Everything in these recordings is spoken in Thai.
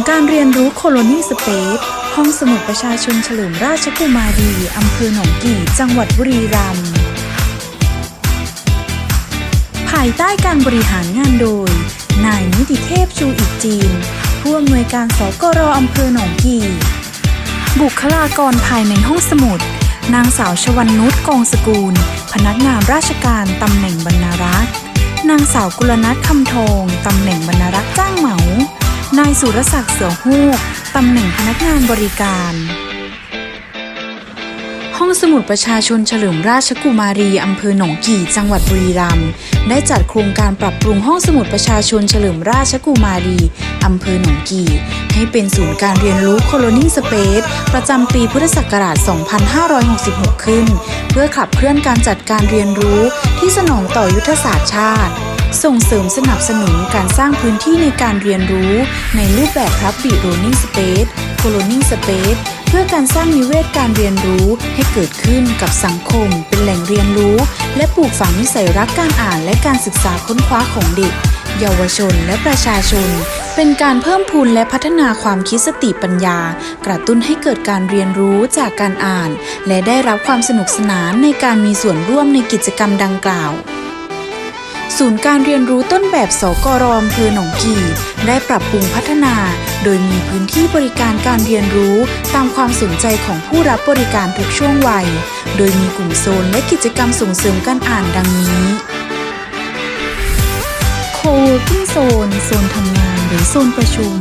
ย์การเรียนรู้โคโลนีสเปซห้องสมุดประชาชนเฉลิมราชกุมารีอำเภอหนองกี่ จังหวัดบุรีรัมย์ภายใต้การบริหารงานโดย นายนิติเทพชูอิจีน ผู้อำนวยการสกรอำเภอหนองกี่ บุคลากรภายในห้องสมุด นางสาวชวันนุชกองสกุลพนักงานราชการตำแหน่งบรรณารักษ์นางสาวกุลนัทคำทองตำแหน่งบรรณารักษ์จ้างเหมา นายสุรศักดิ์เสือฮูกตำแหน่งพนักงานบริการ ห้องสมุดประชาชนเฉลิมราชกุมารีอำเภอหนองกี่จังหวัดบุรีรัมย์ได้จัดโครงการปรับปรุงห้องสมุดประชาชนเฉลิมราชกุมารีอำเภอหนองกี่ ให้เป็นศูนย์การเรียนรู้โคโลนีสเปซประจำปีพุทธศักราช 2566 ขึ้น เพื่อขับเคลื่อนการจัดการเรียนรู้ที่สนองต่อยุทธศาสตร์ชาติ ส่งเสริมสนับสนุนการสร้างพื้นที่ในการเรียนรู้ ในรูปแบบพับบิโรนิ่งสเปซโคโลนิ่งสเปซเพื่อการสร้างนิเวศการเรียนรู้ให้เกิดขึ้นกับสังคม เป็นแหล่งเรียนรู้ และปลูกฝังนิสัยรักการอ่านและการศึกษาค้นคว้าของเด็ก เยาวชนและประชาชน เป็นการเพิ่มพูนและพัฒนาความคิดสติปัญญา กระตุ้นให้เกิดการเรียนรู้จากการอ่าน และได้รับความสนุกสนานในการมีส่วนร่วมในกิจกรรมดังกล่าว ศูนย์การเรียนรู้ต้นแบบสกรอมเภอหนองกี่ได้ปรับปรุงพัฒนา โดยมีพื้นที่บริการการเรียนรู้ตามความสนใจของผู้รับบริการทุกช่วงวัย โดยมีกลุ่มโซนและกิจกรรมส่งเสริมการอ่านดังนี้โคเวิร์กิ้งโซน โซนทำงานหรือโซนประชุม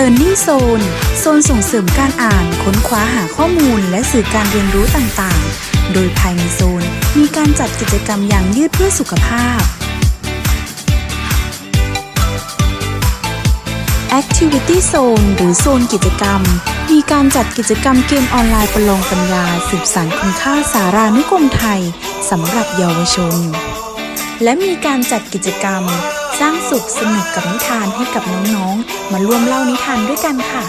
Learning Zone โซนส่งเสริมการอ่าน ค้นคว้าหาข้อมูล และสื่อการเรียนรู้ต่างๆ โดยภายในโซน มีการจัดกิจกรรมอย่างยืดเพื่อสุขภาพ Activity Zone หรือโซนกิจกรรม มีการจัดกิจกรรมเกมออนไลน์ประลองปัญญา สืบสานคุณค่าสารานุกรมไทยสำหรับเยาวชน และมีการจัดกิจกรรม สร้างสุขสนุกกับนิทานให้กับน้องๆ มาร่วมเล่านิทานด้วยกันค่ะ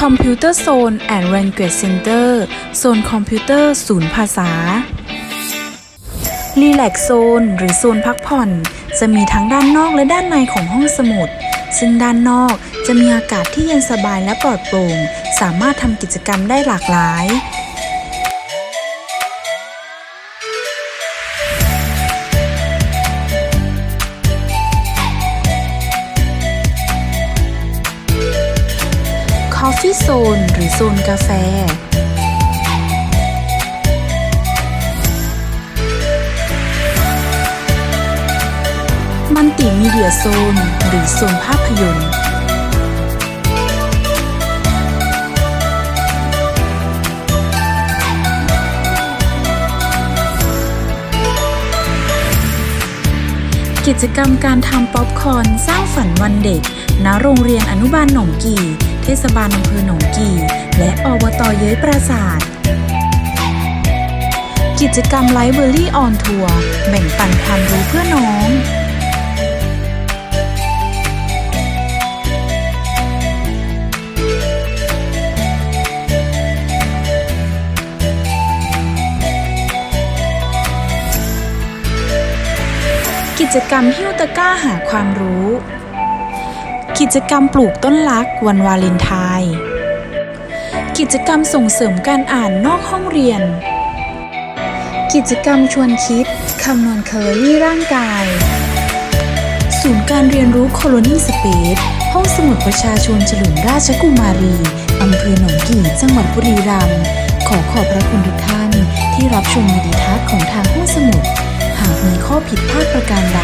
Computer Zone and Language Center โซนคอมพิวเตอร์ศูนย์ภาษา Relax Zone หรือโซนพักผ่อน จะมีทั้งด้านนอกและด้านในของห้องสมุด ซึ่งด้านนอกจะมีอากาศที่เย็นสบายและปลอดโปร่ง สามารถทำกิจกรรมได้หลากหลาย Coffee Zone หรือโซนกาแฟ มันติมีเดียโซนหรือโซนภาพยนตร์ กิจกรรมการทำป๊อปคอร์นสร้างฝันวันเด็กณโรงเรียนอนุบาลหนองกี่ เทศบาลอำเภอหนองกี่และอบตเย้ยปราสาทกิจกรรมไลฟ์เบอรี่ออนทัวร์แบ่งปันความรู้เพื่อน้องกิจกรรมหิ้วตะกร้าหาความรู้ กิจกรรมปลูกต้นรักวันวาเลนไทน์กิจกรรมส่งเสริมการอ่านนอกห้องเรียน กิจกรรมชวนคิดคำนวณแคลอรี่ร่างกาย ศูนย์การเรียนรู้โคโลนีสเปซห้องสมุดประชาชนเฉลิมราชกุมารีอำเภอหนองกี่จังหวัดบุรีรัมย์ขอขอบพระคุณทุกท่านที่รับชมวิดีทัศน์ของทางห้องสมุด หากมีข้อผิดพลาดประการใด